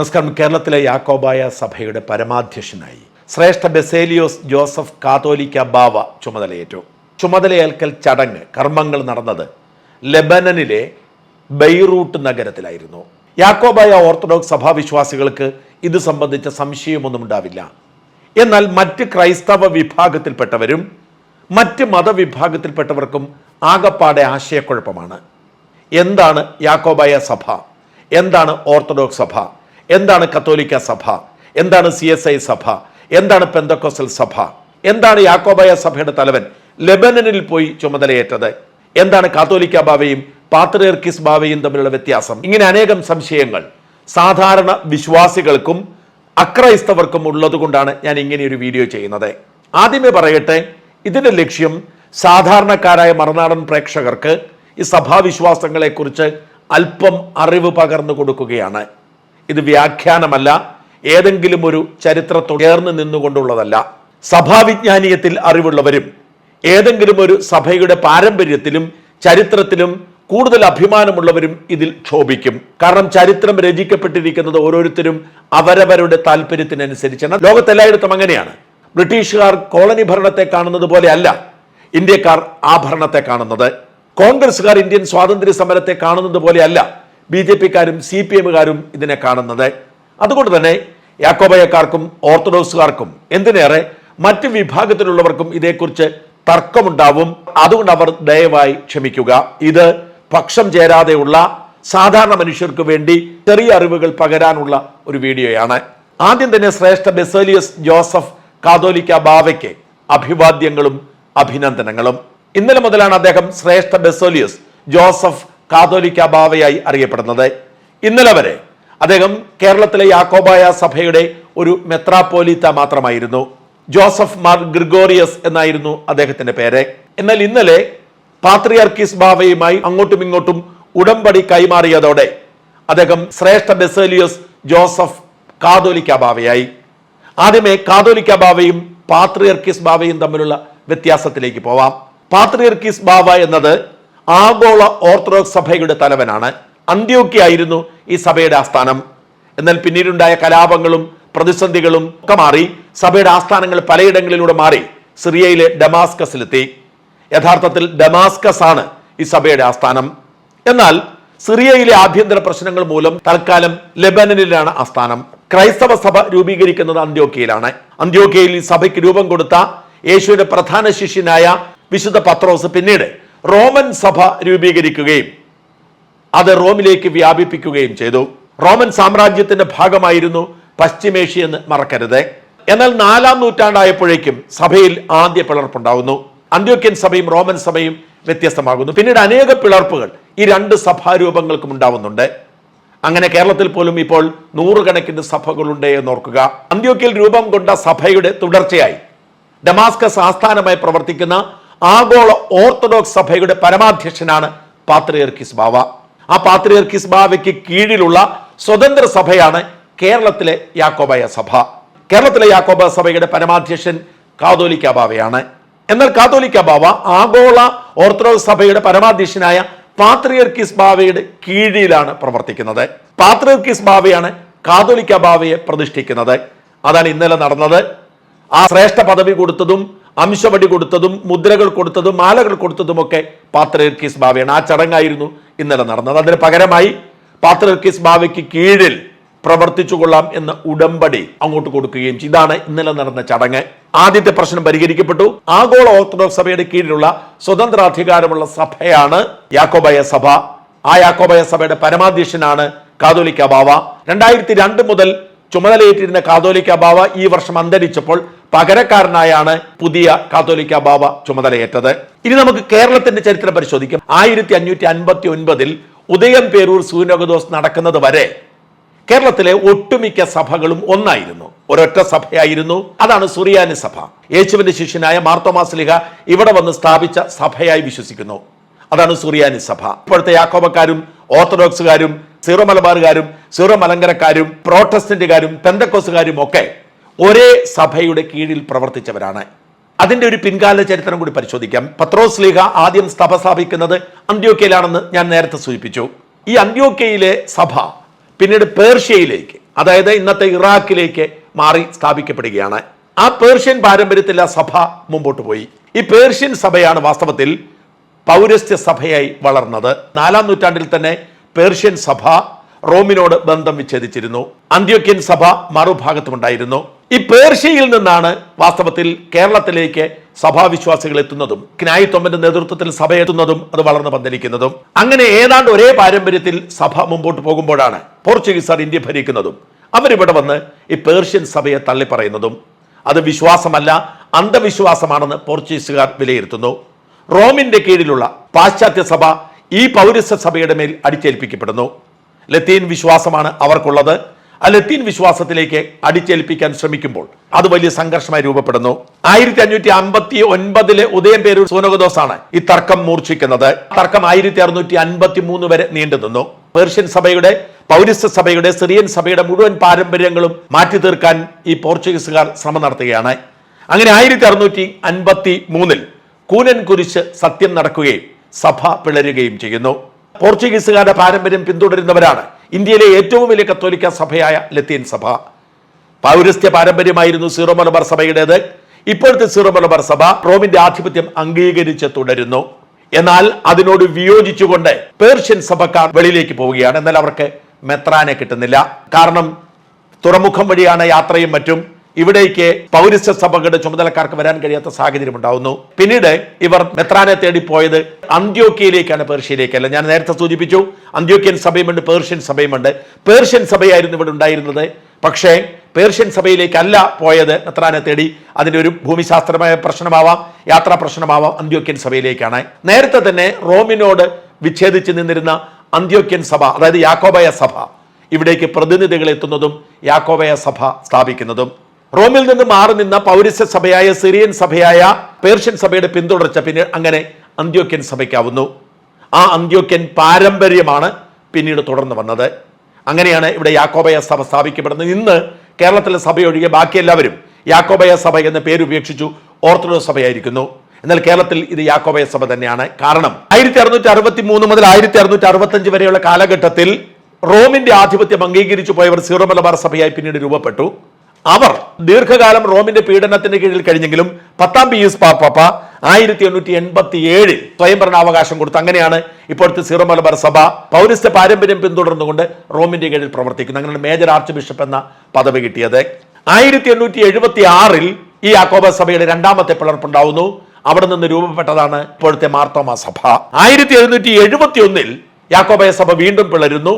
നമസ്കാരം. കേരളത്തിലെ യാക്കോബായ സഭയുടെ പരമാധ്യക്ഷനായി ശ്രേഷ്ഠ ബെസേലിയോസ് ജോസഫ് കാതോലിക്ക ബാവ ചുമതലയേറ്റു. ചുമതലയേൽക്കൽ ചടങ്ങ് കർമ്മങ്ങൾ നടന്നത് ലെബനനിലെ ബെയ്റൂട്ട് നഗരത്തിലായിരുന്നു. യാക്കോബായ ഓർത്തഡോക്സ് സഭാവിശ്വാസികൾക്ക് ഇത് സംബന്ധിച്ച സംശയമൊന്നും ഉണ്ടാവില്ല. എന്നാൽ മറ്റ് ക്രൈസ്തവ വിഭാഗത്തിൽപ്പെട്ടവരും മറ്റ് മതവിഭാഗത്തിൽപ്പെട്ടവർക്കും ആകപ്പാടെ ആശയക്കുഴപ്പമാണ്. എന്താണ് യാക്കോബായ സഭ? എന്താണ് ഓർത്തഡോക്സ് സഭ? എന്താണ് കത്തോലിക്ക സഭ? എന്താണ് സി എസ് ഐ സഭ? എന്താണ് പെന്തക്കോസൽ സഭ? എന്താണ് യാക്കോബായ സഭയുടെ തലവൻ? ലെബനനിൽ പോയി ചുമതലയേറ്റത്. എന്താണ് കാത്തോലിക്ക ബാവയും പാത്രിയർക്കിസ് ബാവയും തമ്മിലുള്ള വ്യത്യാസം? ഇങ്ങനെ അനേകം സംശയങ്ങൾ. സാധാരണ വിശ്വാസികൾക്കും അക്രൈസ്തവർക്കും ഉള്ളതുകൊണ്ടാണ് ഞാൻ ഇങ്ങനെ ഒരു വീഡിയോ ചെയ്യുന്നത്. ആദ്യമേ പറയട്ടെ ഇതിന്റെ ലക്ഷ്യം സാധാരണക്കാരായ മറുനാടൻ പ്രേക്ഷകർക്ക് ഈ സഭാവിശ്വാസങ്ങളെക്കുറിച്ച് അല്പം അറിവ് പകർന്നു കൊടുക്കുകയാണ്. ഇത് വ്യാഖ്യാനമല്ല. ഏതെങ്കിലും ഒരു ചരിത്രത്തോട് ചേർന്ന് നിന്നുകൊണ്ടുള്ളതല്ല. സഭാവിജ്ഞാനീയത്തിൽ അറിവുള്ളവരും ഏതെങ്കിലും ഒരു സഭയുടെ പാരമ്പര്യത്തിലും ചരിത്രത്തിലും കൂടുതൽ അഭിമാനമുള്ളവരും ഇതിൽ ക്ഷോഭിക്കും. കാരണം ചരിത്രം രചിക്കപ്പെട്ടിരിക്കുന്നത് ഓരോരുത്തരും അവരവരുടെ താല്പര്യത്തിനനുസരിച്ചാണ്. ലോകത്തെല്ലായിടത്തും അങ്ങനെയാണ്. ബ്രിട്ടീഷുകാർ കോളനി ഭരണത്തെ കാണുന്നത് പോലെയല്ല ഇന്ത്യക്കാർ ആ ഭരണത്തെ കാണുന്നത്. കോൺഗ്രസ്സുകാർ ഇന്ത്യൻ സ്വാതന്ത്ര്യ സമരത്തെ കാണുന്നത് പോലെയല്ല ബി ജെ പിക്കാരും സി പി എമ്മുകാരും ഇതിനെ കാണുന്നത്. അതുകൊണ്ട് തന്നെ യാക്കോബയക്കാർക്കും ഓർത്തഡോക്സുകാർക്കും എന്തിനേറെ മറ്റ് വിഭാഗത്തിലുള്ളവർക്കും ഇതേക്കുറിച്ച് തർക്കമുണ്ടാവും. അതുകൊണ്ട് അവർ ദയവായി ക്ഷമിക്കുക. ഇത് പക്ഷം ചേരാതെയുള്ള സാധാരണ മനുഷ്യർക്ക് വേണ്ടി ചെറിയ അറിവുകൾ പകരാനുള്ള ഒരു വീഡിയോയാണ്. ആദ്യം തന്നെ ശ്രേഷ്ഠ ബെസേലിയസ് ജോസഫ് കാതോലിക്ക ബാവയ്ക്ക് അഭിവാദ്യങ്ങളും അഭിനന്ദനങ്ങളും. ഇന്നലെ മുതലാണ് അദ്ദേഹം ശ്രേഷ്ഠ ബെസോലിയസ് ജോസഫ് കാതോലിക്ക ബാവയായി അറിയപ്പെടുന്നത്. ഇന്നലെ വരെ അദ്ദേഹം കേരളത്തിലെ യാക്കോബായ സഭയുടെ ഒരു മെത്രാപ്പോലീത്ത മാത്രമായിരുന്നു. ജോസഫ് മാർ ഗ്രിഗോറിയസ് എന്നായിരുന്നു അദ്ദേഹത്തിന്റെ പേര്. എന്നാൽ ഇന്നലെ പാത്രിയർക്കിസ് ബാവയുമായി അങ്ങോട്ടും ഇങ്ങോട്ടും ഉടമ്പടി കൈമാറിയതോടെ അദ്ദേഹം ശ്രേഷ്ഠ ബെസേലിയസ് ജോസഫ് കാതോലിക്ക ബാവയായി. ആദ്യമേ കാതോലിക്ക ബാവയും പാത്രിയർക്കിസ് ബാവയും തമ്മിലുള്ള വ്യത്യാസത്തിലേക്ക് പോവാം. പാത്രിയർക്കിസ് ബാവ എന്നത് ആഗോള ഓർത്തഡോക്സ് സഭയുടെ തലവനാണ് അന്ത്യോക്കിയായിരുന്നു ഈ സഭയുടെ ആസ്ഥാനം. എന്നാൽ പിന്നീടുണ്ടായ കലാപങ്ങളും പ്രതിസന്ധികളും ഒക്കെ മാറി സഭയുടെ ആസ്ഥാനങ്ങൾ പലയിടങ്ങളിലൂടെ മാറി സിറിയയിലെ ഡമാസ്കസിലെത്തി. യഥാർത്ഥത്തിൽ ഡമാസ്കസ് ആണ് ഈ സഭയുടെ ആസ്ഥാനം. എന്നാൽ സിറിയയിലെ ആഭ്യന്തര പ്രശ്നങ്ങൾ മൂലം തൽക്കാലം ലെബനനിലാണ് ആസ്ഥാനം. ക്രൈസ്തവ സഭ രൂപീകരിക്കുന്നത് അന്ത്യോക്കയിലാണ് അന്ത്യോക്കയിൽ ഈ സഭയ്ക്ക് രൂപം കൊടുത്ത യേശുവിന്റെ പ്രധാന ശിഷ്യനായ വിശുദ്ധ പത്രോസ് പിന്നീട് റോമൻ സഭ രൂപീകരിക്കുകയും അത് റോമിലേക്ക് വ്യാപിപ്പിക്കുകയും ചെയ്തു. റോമൻ സാമ്രാജ്യത്തിന്റെ ഭാഗമായിരുന്നു പശ്ചിമേഷ്യ എന്ന് മറക്കരുത്. എന്നാൽ നാലാം നൂറ്റാണ്ടായപ്പോഴേക്കും സഭയിൽ ആദ്യ പിളർപ്പുണ്ടാകുന്നു അന്ത്യോക്യൻ സഭയും റോമൻ സഭയും വ്യത്യസ്തമാകുന്നു. പിന്നീട് അനേക പിളർപ്പുകൾ ഈ രണ്ട് സഭാരൂപങ്ങൾക്കും ഉണ്ടാവുന്നുണ്ട്. അങ്ങനെ കേരളത്തിൽ പോലും ഇപ്പോൾ നൂറുകണക്കിന് സഭകളുണ്ട് എന്നോർക്കുക. അന്ത്യോക്യൽ രൂപം കൊണ്ട സഭയുടെ തുടർച്ചയായി. ഡമാസ്കസ് ആസ്ഥാനമായി പ്രവർത്തിക്കുന്ന ആഗോള ഓർത്തഡോക്സ് സഭയുടെ പരമാധ്യക്ഷനാണ് പാത്രിയർക്കിസ് ബാവ ആ പാത്രിയർക്കിസ് ബാവയ്ക്ക് കീഴിലുള്ള സ്വതന്ത്ര സഭയാണ് കേരളത്തിലെ യാക്കോബായ സഭ. കേരളത്തിലെ യാക്കോബ സഭയുടെ പരമാധ്യക്ഷൻ കാതോലിക്ക ബാവയാണ് എന്നാൽ കാതോലിക്ക ബാവ ആഗോള ഓർത്തഡോക്സ് സഭയുടെ പരമാധ്യക്ഷനായ പാത്രിയർക്കിസ് ബാവയുടെ കീഴിലാണ് പ്രവർത്തിക്കുന്നത്. പാത്രിയർക്കിസ് ബാവയാണ് കാതോലിക്ക ബാവയെ പ്രതിഷ്ഠിക്കുന്നത്. അതാണ് ഇന്നലെ നടന്നത്. ആ ശ്രേഷ്ഠ പദവി കൊടുത്തതും അംശവടി കൊടുത്തതും മുദ്രകൾ കൊടുത്തതും മാലകൾ കൊടുത്തതുമൊക്കെ പാത്രർക്കീസ് ബാവയാണ്. ആ ചടങ്ങായിരുന്നു ഇന്നലെ നടന്നത്. അതിന് പകരമായി പാത്രർക്കീസ് ബാവയ്ക്ക് കീഴിൽ പ്രവർത്തിച്ചു കൊള്ളാം എന്ന ഉടമ്പടി അങ്ങോട്ട് കൊടുക്കുകയും ചെയ്തു. ഇതാണ് ഇന്നലെ നടന്ന ചടങ്ങ്. ആദ്യത്തെ പ്രശ്നം പരിഹരിക്കപ്പെട്ടു. ആഗോള ഓർത്തഡോക്സ് സഭയുടെ കീഴിലുള്ള സ്വതന്ത്രാധികാരമുള്ള സഭയാണ് യാക്കോബായ സഭ. ആ യാക്കോബായ സഭയുടെ പരമാധ്യക്ഷനാണ് കാതോലിക്ക ബാവ. രണ്ടായിരത്തി രണ്ട് മുതൽ ചുമതലയേറ്റിരുന്ന കാതോലിക്ക ബാവ ഈ വർഷം അന്തരിച്ചപ്പോൾ പകരക്കാരനായാണ് പുതിയ കാതോലിക്ക ബാബ ചുമതലയേറ്റത്. ഇനി നമുക്ക് കേരളത്തിന്റെ ചരിത്രം പരിശോധിക്കാം. ആയിരത്തി അഞ്ഞൂറ്റി അൻപത്തി ഒൻപതിൽ ഉദയം പേരൂർ സൂനകദോസ് നടക്കുന്നത് വരെ കേരളത്തിലെ ഒട്ടുമിക്ക സഭകളും ഒന്നായിരുന്നു. ഒരൊറ്റ സഭയായിരുന്നു. അതാണ് സുറിയാനി സഭ. യേശുവിന്റെ ശിഷ്യനായ മാർത്തോമാസ്ലിഹ ഇവിടെ വന്ന് സ്ഥാപിച്ച സഭയായി വിശ്വസിക്കുന്നു. അതാണ് സുറിയാനി സഭ. ഇപ്പോഴത്തെ യാക്കോബക്കാരും ഓർത്തഡോക്സുകാരും സീറോ മലബാറുകാരും സീറോ മലങ്കരക്കാരും പ്രോട്ടസ്റ്റന്റുകാരും പെന്തക്കോസുകാരും ഒക്കെ ഒരേ സഭയുടെ കീഴിൽ പ്രവർത്തിച്ചവരാണ്. അതിന്റെ ഒരു പിൻകാല ചരിത്രം കൂടി പരിശോധിക്കാം. പത്രോസ് ലീഹ ആദ്യം സഭ സ്ഥാപിക്കുന്നത് അന്ത്യോക്കയിലാണെന്ന് ഞാൻ നേരത്തെ സൂചിപ്പിച്ചു. ഈ അന്ത്യോക്കയിലെ സഭ പിന്നീട് പേർഷ്യയിലേക്ക് അതായത് ഇന്നത്തെ ഇറാഖിലേക്ക് മാറി സ്ഥാപിക്കപ്പെടുകയാണ്. ആ പേർഷ്യൻ പാരമ്പര്യത്തിൽ ആ സഭ മുമ്പോട്ട് പോയി. ഈ പേർഷ്യൻ സഭയാണ് വാസ്തവത്തിൽ പൗരസ്ത്യ സഭയായി വളർന്നത്. നാലാം നൂറ്റാണ്ടിൽ തന്നെ പേർഷ്യൻ സഭ റോമിനോട് ബന്ധം വിച്ഛേദിച്ചിരുന്നു. അന്ത്യോക്യൻ സഭ മറുഭാഗത്തുമുണ്ടായിരുന്നു. ഈ പേർഷ്യയിൽ നിന്നാണ് വാസ്തവത്തിൽ കേരളത്തിലേക്ക് സഭാവിശ്വാസികൾ എത്തുന്നതും ക്നായിത്തൊമ്പന്റെ നേതൃത്വത്തിൽ സഭ എത്തുന്നതും അത് വളർന്നു പന്തലിക്കുന്നതും അങ്ങനെ ഏതാണ്ട് ഒരേ പാരമ്പര്യത്തിൽ സഭ മുമ്പോട്ട് പോകുമ്പോഴാണ് പോർച്ചുഗീസുകാർ ഇന്ത്യ ഭരിക്കുന്നതും. അവരിവിടെ വന്ന് ഈ പേർഷ്യൻ സഭയെ തള്ളിപ്പറയുന്നതും. അത് വിശ്വാസമല്ല അന്ധവിശ്വാസമാണെന്ന് പോർച്ചുഗീസുകാർ വിലയിരുത്തുന്നു. റോമിന്റെ കീഴിലുള്ള പാശ്ചാത്യ സഭ ഈ പൗരസ്യ സഭയുടെ മേൽ അടിച്ചേൽപ്പിക്കപ്പെടുന്നു. ലത്തീൻ വിശ്വാസമാണ് അവർക്കുള്ളത്. ലത്തീൻ വിശ്വാസത്തിലേക്ക് അടിച്ചേൽപ്പിക്കാൻ ശ്രമിക്കുമ്പോൾ അത് വലിയ സംഘർഷമായി രൂപപ്പെടുന്നു. ആയിരത്തി അഞ്ഞൂറ്റി അമ്പത്തി ഒൻപതിലെ ഉദയം പേരൂർ സോനകദോസാണ് ഈ തർക്കം മൂർച്ഛിക്കുന്നത്. തർക്കം ആയിരത്തി അറുന്നൂറ്റി അൻപത്തി മൂന്ന് വരെ നീണ്ടു നിന്നു. പേർഷ്യൻ സഭയുടെ പൗരസ്ത്യ സഭയുടെ സിറിയൻ സഭയുടെ മുഴുവൻ പാരമ്പര്യങ്ങളും മാറ്റി തീർക്കാൻ ഈ പോർച്ചുഗീസുകാർ ശ്രമം നടത്തുകയാണ്. അങ്ങനെ ആയിരത്തി അറുന്നൂറ്റി അൻപത്തി മൂന്നിൽ കൂനൻ കുരിശ് സത്യം നടക്കുകയും സഭ പിളരുകയും ചെയ്യുന്നു. പോർച്ചുഗീസുകാരുടെ പാരമ്പര്യം പിന്തുടരുന്നവരാണ് ഇന്ത്യയിലെ ഏറ്റവും വലിയ കത്തോലിക്ക സഭയായ ലത്തീൻ സഭ. പൗരസ്ത്യ പാരമ്പര്യമായിരുന്നു സീറോ മലബാർ സഭയുടേത്. ഇപ്പോഴത്തെ സീറോ മലബാർ സഭ റോമിന്റെ ആധിപത്യം അംഗീകരിച്ച് തുടരുന്നു. എന്നാൽ അതിനോട് വിയോജിച്ചുകൊണ്ട് പേർഷ്യൻ സഭക്കാർ വെളിയിലേക്ക് പോവുകയാണ്. എന്നാൽ അവർക്ക് മെത്രാനെ കിട്ടുന്നില്ല. കാരണം തുറമുഖം വഴിയാണ് യാത്രയും മറ്റും. ഇവിടേക്ക് പൗരസ്ത്യ സഭകളുടെ ചുമതലക്കാർക്ക് വരാൻ കഴിയാത്ത സാഹചര്യം ഉണ്ടാവുന്നു. പിന്നീട് ഇവർ മെത്രാനെ തേടി പോയത് അന്ത്യോക്കയിലേക്കാണ് പേർഷ്യയിലേക്കല്ല. ഞാൻ നേരത്തെ സൂചിപ്പിച്ചു അന്ത്യോക്കിയൻ സഭയുമുണ്ട് പേർഷ്യൻ സഭയുമുണ്ട്. പേർഷ്യൻ സഭയായിരുന്നു ഇവിടെ ഉണ്ടായിരുന്നത്. പക്ഷേ പേർഷ്യൻ സഭയിലേക്കല്ല പോയത് മെത്രാനെ തേടി. അതിന്റെ ഒരു ഭൂമിശാസ്ത്രമായ പ്രശ്നമാവാം യാത്രാ പ്രശ്നമാവാം അന്ത്യോക്യൻ സഭയിലേക്കാണ്. നേരത്തെ തന്നെ റോമിനോട് വിച്ഛേദിച്ച് നിന്നിരുന്ന അന്ത്യോക്യൻ സഭ അതായത് യാക്കോബയ സഭ ഇവിടേക്ക് പ്രതിനിധികൾ എത്തുന്നതും യാക്കോബയ സഭ സ്ഥാപിക്കുന്നതും. റോമിൽ നിന്ന് മാറി നിന്ന പൗരസ്യ സഭയായ സിറിയൻ സഭയായ പേർഷ്യൻ സഭയുടെ പിന്തുടർച്ച പിന്നെ അങ്ങനെ അന്ത്യോക്യൻ സഭയ്ക്കാവുന്നു. ആ അന്ത്യോക്യൻ പാരമ്പര്യമാണ് പിന്നീട് തുടർന്ന് വന്നത്. അങ്ങനെയാണ് ഇവിടെ യാക്കോബയ സഭ സ്ഥാപിക്കപ്പെടുന്നത്. ഇന്ന് കേരളത്തിലെ സഭയൊഴികെ ബാക്കിയെല്ലാവരും യാക്കോബയ സഭ എന്ന പേര് ഉപേക്ഷിച്ചു ഓർത്തഡോക്സ് സഭയായിരിക്കുന്നു. എന്നാൽ കേരളത്തിൽ ഇത് യാക്കോബയ സഭ തന്നെയാണ്. കാരണം ആയിരത്തി അറുന്നൂറ്റി അറുപത്തി മൂന്ന് മുതൽ ആയിരത്തി അറുന്നൂറ്റി അറുപത്തി അഞ്ച് വരെയുള്ള കാലഘട്ടത്തിൽ റോമിന്റെ ആധിപത്യം അംഗീകരിച്ചു പോയവർ സീറോ മലബാർ സഭയായി പിന്നീട് രൂപപ്പെട്ടു. അവർ ദീർഘകാലം റോമിന്റെ പീഡനത്തിന് കീഴിൽ കഴിഞ്ഞെങ്കിലും പത്താം പിയൂസ് പാപ്പ ആയിരത്തി എണ്ണൂറ്റി എൺപത്തി ഏഴിൽ സ്വയംഭരണാവകാശം കൊടുത്തു അങ്ങനെയാണ് ഇപ്പോഴത്തെ സീറോ മലബാർ സഭ പൗരസ്ത്യ പാരമ്പര്യം പിന്തുടർന്നുകൊണ്ട് റോമിന്റെ കീഴിൽ പ്രവർത്തിക്കുന്നു അങ്ങനെയാണ് മേജർ ആർച്ച് ബിഷപ്പ് എന്ന പദവി കിട്ടിയത്. ആയിരത്തി എണ്ണൂറ്റി എഴുപത്തി ആറിൽ ഈ യാക്കോബ സഭയുടെ രണ്ടാമത്തെ പിളർപ്പുണ്ടാവുന്നു. അവിടെ നിന്ന് രൂപപ്പെട്ടതാണ് ഇപ്പോഴത്തെ മാർത്തോമ സഭ. ആയിരത്തി എഴുന്നൂറ്റി എഴുപത്തി ഒന്നിൽ യാക്കോബയ സഭ വീണ്ടും പിളരുന്നു.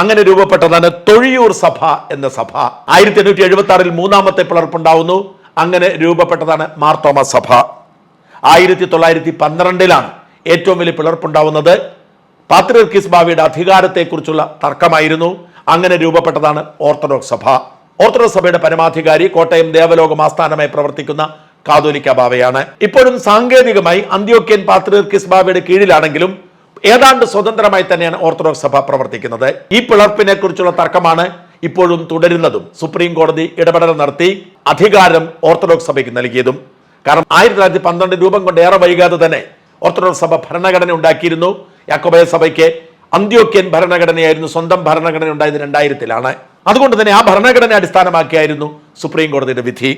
അങ്ങനെ രൂപപ്പെട്ടതാണ് തൊഴിയൂർ സഭ എന്ന സഭ. ആയിരത്തി എണ്ണൂറ്റി എഴുപത്തി ആറിൽ മൂന്നാമത്തെ പിളർപ്പുണ്ടാവുന്നു അങ്ങനെ രൂപപ്പെട്ടതാണ് മാർത്തോമ സഭ. ആയിരത്തി തൊള്ളായിരത്തി പന്ത്രണ്ടിലാണ് ഏറ്റവും വലിയ പിളർപ്പുണ്ടാവുന്നത് പാത്രിയർക്കിസ് ബാവിയുടെ അധികാരത്തെക്കുറിച്ചുള്ള തർക്കമായിരുന്നു. അങ്ങനെ രൂപപ്പെട്ടതാണ് ഓർത്തഡോക്സ് സഭ. ഓർത്തഡോക്സ് സഭയുടെ പരമാധികാരി കോട്ടയം ദേവലോകം ആസ്ഥാനമായി പ്രവർത്തിക്കുന്ന കാതോലിക്ക ബാവയാണ്. ഇപ്പോഴും സാങ്കേതികമായി അന്ത്യോക്യൻ പാത്രിയർക്കിസ് ബാവയുടെ കീഴിലാണെങ്കിലും ഏതാണ്ട് സ്വതന്ത്രമായി തന്നെയാണ് ഓർത്തഡോക്സ് സഭ പ്രവർത്തിക്കുന്നത്. ഈ പിളർപ്പിനെ കുറിച്ചുള്ള തർക്കമാണ് ഇപ്പോഴും തുടരുന്നതും. സുപ്രീം കോടതി ഇടപെടൽ നടത്തി അധികാരം ഓർത്തഡോക്സ് സഭയ്ക്ക് നൽകിയതും. കാരണം ആയിരത്തി തൊള്ളായിരത്തി പന്ത്രണ്ട് രൂപം കൊണ്ട് ഏറെ വൈകാതെ തന്നെ ഓർത്തഡോക്സ് സഭ ഭരണഘടന ഉണ്ടാക്കിയിരുന്നു. യാക്കോബയ സഭയ്ക്ക് അന്ത്യോക്യൻ ഭരണഘടനയായിരുന്നു സ്വന്തം ഭരണഘടന ഉണ്ടായത് രണ്ടായിരത്തിലാണ്. അതുകൊണ്ട് തന്നെ ആ ഭരണഘടന അടിസ്ഥാനമാക്കിയായിരുന്നു സുപ്രീം കോടതിയുടെ വിധി.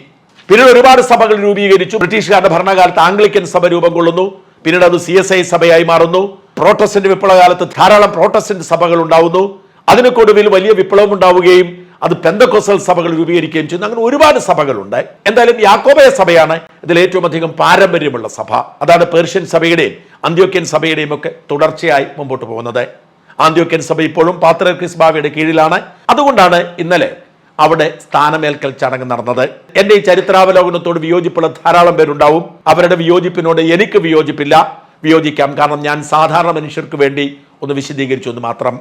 പിന്നീട് ഒരുപാട് സഭകൾ രൂപീകരിച്ചു. ബ്രിട്ടീഷുകാരുടെ ഭരണകാലത്ത് ആംഗ്ലിക്കൻ സഭ രൂപം കൊള്ളുന്നു. പിന്നീട് അത് സി സഭയായി മാറുന്നു. പ്രോട്ടസ്റ്റന്റ് വിപ്ലവകാലത്ത് ധാരാളം പ്രോട്ടസ്റ്റന്റ് സഭകൾ ഉണ്ടാവുന്നു. അതിനൊക്കൊടുവിൽ വലിയ വിപ്ലവം ഉണ്ടാവുകയും അത് പെന്തക്കോസൽ സഭകൾ രൂപീകരിക്കുകയും ചെയ്യുന്നു. അങ്ങനെ ഒരുപാട് സഭകളുണ്ട്. എന്തായാലും യാക്കോബയ സഭയാണ് ഇതിൽ ഏറ്റവും അധികം പാരമ്പര്യമുള്ള സഭ. അതാണ് പേർഷ്യൻ സഭയുടെയും അന്ത്യോക്യൻ സഭയുടെയും ഒക്കെ തുടർച്ചയായി മുമ്പോട്ട് പോകുന്നത്. ആന്ത്യോക്യൻ സഭ ഇപ്പോഴും പാത്ര ബാവയുടെ കീഴിലാണ്. അതുകൊണ്ടാണ് ഇന്നലെ അവിടെ സ്ഥാനമേൽക്കൽ ചടങ്ങ് നടന്നത്. എന്റെ ഈ ചരിത്രാവലോകനത്തോട് വിയോജിപ്പുള്ള ധാരാളം പേരുണ്ടാവും. അവരുടെ വിയോജിപ്പിനോട് എനിക്ക് വിയോജിപ്പില്ല. വിയോജിക്കാം കാരണം ഞാൻ സാധാരണ മനുഷ്യർക്ക് വേണ്ടി ഒന്ന് വിശദീകരിച്ചു എന്ന് മാത്രം